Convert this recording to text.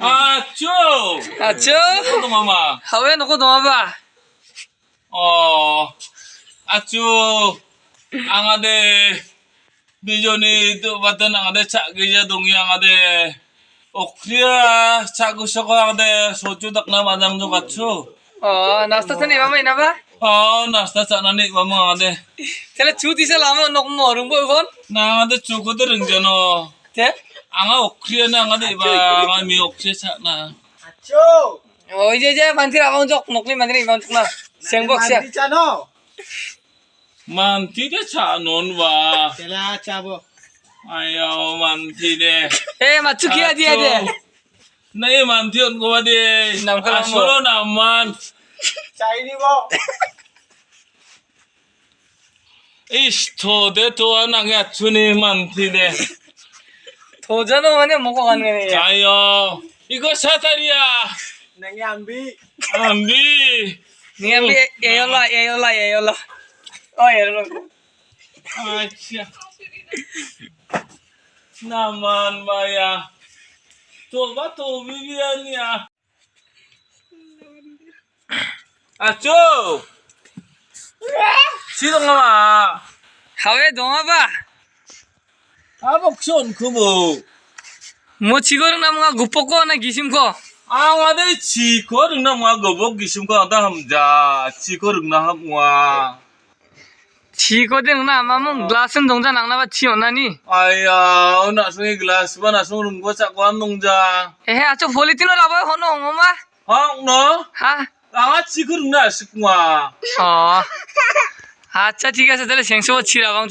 আচ্ছা আচ্ছা তো মামা হাওয়ে নকো দমাবা 어 아쭈 앙아대 미전이 또 봤던 앙아대 차기자 동이 앙아대 옥리야 차구셔가 앙아대 소주 닭나 마장조 같죠 어 নাস্তা তো নিবা মাই নাবা 어 나스타 짜나니 마마 앙아대 তাহলে চু দিছে লামে নক মরুম বই কোন 나 앙아대 주거들 응전어 তে আঙা অক্রিয় না আঙা দে বা আচ্ছা, আঙা মি অক্রিয় সাক না। আচ্ছা। ওই যে যে মানতির আবাং জক নকলি মানতির ইমাম জক না। সেং বক সেং মানতি দে চা নন বা। তেলা চাবো। আয়ো মানতি দে। এ মাছু কি আদি আদে আচ্ছা। না এ মানতি অন গোবা দে নাম করা সরো না মান। চাই নিব। ইষ্ট দে তো না গেছুনি মানতি দে। થોજાનો મને મોકો કાન કરે કાયો ઈકો સાતારિયા નંગે આંબી આંબી ની આંબી એયોલા એયોલા એયોલા ઓ એયોલા અચ્છા ના માન માયા તોબા તો વિવિયાનિયા আচ্ছো সিদং মা হাওয়ে দমা বা 아쭈 시동아마 하웨 동아봐 아복션 그뭐 뭐 지거는 나무가 구포코 나 기심코 아와데 지거릉나 뭐 거복 기심과 다 함자 지거릉나 함와 지거든 나 아마면 글라스는 동자 낭나봐 치었나니 아야 나중에 글라스 봐 나중에 rumbo 자꾸 한 농자 에헤 아저 폴리티노 라봐요 허노 옹어마 황너 하 아 지거릉나 아쉽구마 어 আচ্ছা ঠিক আছে তাহলে সেংসো ছিড়াবাং